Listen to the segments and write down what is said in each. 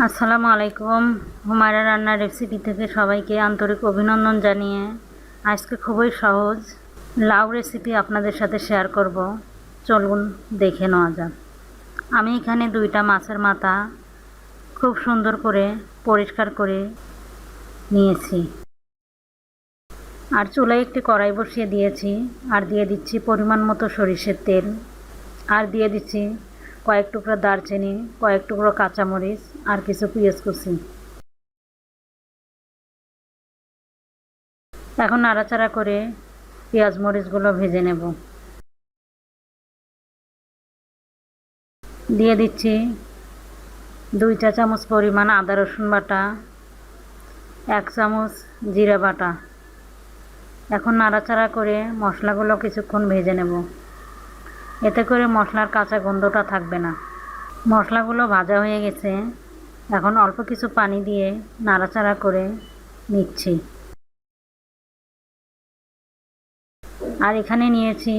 আসসালামু আলাইকুম। হুমায়রা রান্নার রেসিপি থেকে সবাইকে আন্তরিক অভিনন্দন জানিয়ে আজকে খুবই সহজ লাউ রেসিপি আপনাদের সাথে শেয়ার করব। চলুন দেখে নেওয়া যাক। আমি এখানে দুইটা মাছের মাথা খুব সুন্দর করে পরিষ্কার করে নিয়েছি। আর চুলায় একটি কড়াই বসিয়ে দিয়েছি। আর দিয়ে দিচ্ছি পরিমাণ মতো সরিষের তেল। আর দিয়ে দিচ্ছি কয়েক টুকরো দারচিনি, কয়েক টুকরো কাঁচামরিচ আর কিছু পেঁয়াজ কুচি। এখন নাড়াচাড়া করে পেঁয়াজ মরিচগুলো ভেজে নেব। দিয়ে দিচ্ছি দুই চা চামচ পরিমাণ আদা রসুন বাটা, এক চামচ জিরা বাটা। এখন নাড়াচাড়া করে মশলাগুলো কিছুক্ষণ ভেজে নেব। এতে করে মশলার কাঁচা গন্ধটা থাকবে না। মশলাগুলো ভাজা হয়ে গেছে। এখন অল্প কিছু পানি দিয়ে নাড়াচাড়া করে নিচ্ছি। আর এখানে নিয়েছি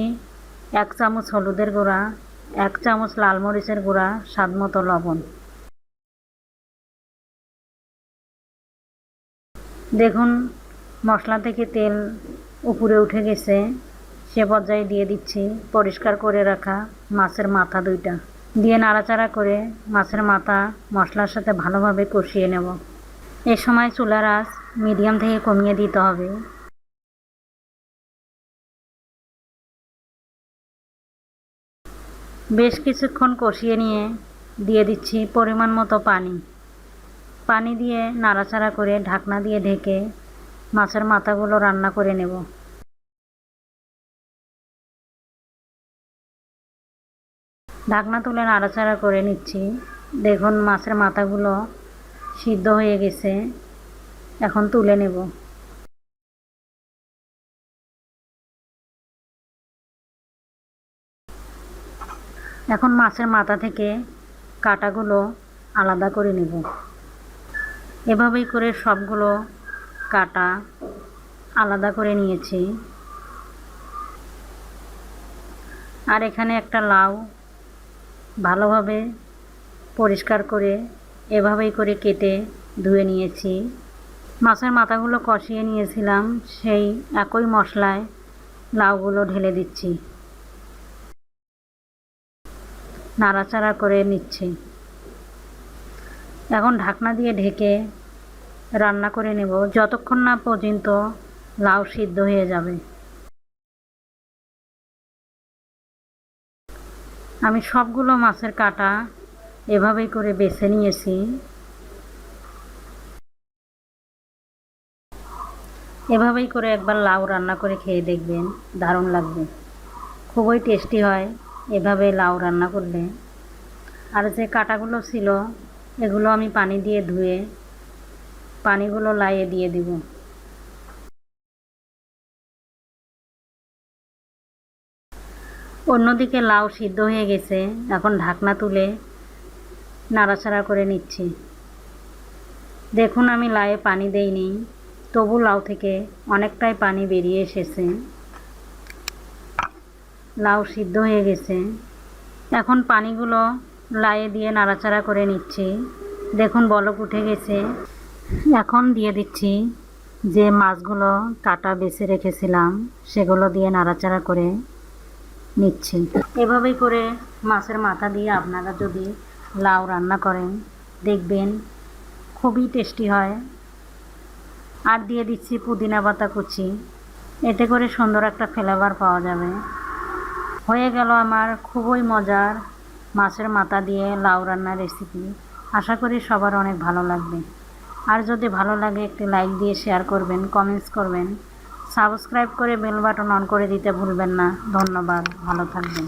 এক চামচ হলুদের গুঁড়া, এক চামচ লাল মরিচের গুঁড়া, স্বাদ মতো লবণ। দেখুন, মশলা থেকে তেল উপরে উঠে গেছে। সে পর্যায়ে দিয়ে দিচ্ছি। পরিষ্কার করে রাখা মাছের মাথা দুইটা। দিয়ে নাড়াচাড়া করে মাছের মাথা মশলার সাথে ভালোভাবে কষিয়ে নেব। এ সময় চুলার আঁচ মিডিয়াম থেকে কমিয়ে দিতে হবে। বেশ কিছুক্ষণ কষিয়ে নিয়ে দিয়ে দিচ্ছি পরিমাণ মতো পানি। পানি দিয়ে নাড়াচাড়া করে ঢাকনা দিয়ে ঢেকে মাছের মাথাগুলো রান্না করে নেব। ঢাকনা তুলে নাড়াচাড়া করে নিচ্ছি। দেখুন, মাছের মাথাগুলো সিদ্ধ হয়ে গেছে। এখন তুলে নেব। এখন মাছের মাথা থেকে কাটাগুলো আলাদা করে নেব। এভাবেই করে সবগুলো কাটা আলাদা করে নিয়েছি। আর এখানে একটা লাউ ভালোভাবে পরিষ্কার করে এভাবেই করে কেটে ধুয়ে নিয়েছি। মাছের মাথাগুলো কষিয়ে নিয়েছিলাম, সেই একই মশলায় লাউগুলো ঢেলে দিচ্ছি। নাড়াচাড়া করে নিচ্ছি। এখন ঢাকনা দিয়ে ঢেকে রান্না করে নেব। যতক্ষণ না পর্যন্ত লাউ সিদ্ধ হয়ে যাবে। আমি সবগুলো মাছের কাটা এভাবেই করে বেছে নিয়েছি। এভাবেই করে একবার লাউ রান্না করে খেয়ে দেখবেন, দারুণ লাগবে। খুবই টেস্টি হয় এভাবে লাউ রান্না করলে। আর যে কাটাগুলো ছিল, এগুলো আমি পানি দিয়ে ধুয়ে, পানিগুলো লাইয়ে দিয়ে দিব। অন্যদিকে লাউ সিদ্ধ হয়ে গেছে। এখন ঢাকনা তুলে নাড়াচাড়া করে নিচ্ছি। দেখুন, আমি লাউয়ে পানি দেইনি। তবু লাউ থেকে অনেকটাই পানি বেরিয়ে এসেছে। লাউ সিদ্ধ হয়ে গেছে। এখন পানিগুলো লাইয়ে দিয়ে নাড়াচাড়া করে নিচ্ছি। দেখুন, বলক উঠে গেছে। এখন দিয়ে দিচ্ছি যে মাছগুলো কাটা বেছে রেখেছিলাম, সেগুলো দিয়ে নাড়াচাড়া করে নিচ্ছি এভাবেই করে মাছের মাথা দিয়ে আপনারা যদি লাউ রান্না করেন, দেখবেন খুবই টেস্টি হয়। আর দিয়ে দিচ্ছি পুদিনা পাতা কুচি। এতে করে সুন্দর একটা ফ্লেভার পাওয়া যাবে। হয়ে গেল আমার খুবই মজার মাছের মাথা দিয়ে লাউ রান্নার রেসিপি আশা করি সবার অনেক ভালো লাগবে। আর যদি ভালো লাগে একটি লাইক দিয়ে শেয়ার করবেন কমেন্টস করবেন। সাবস্ক্রাইব করে বেল বাটন অন করে দিতে ভুলবেন না। ধন্যবাদ ভালো থাকবেন।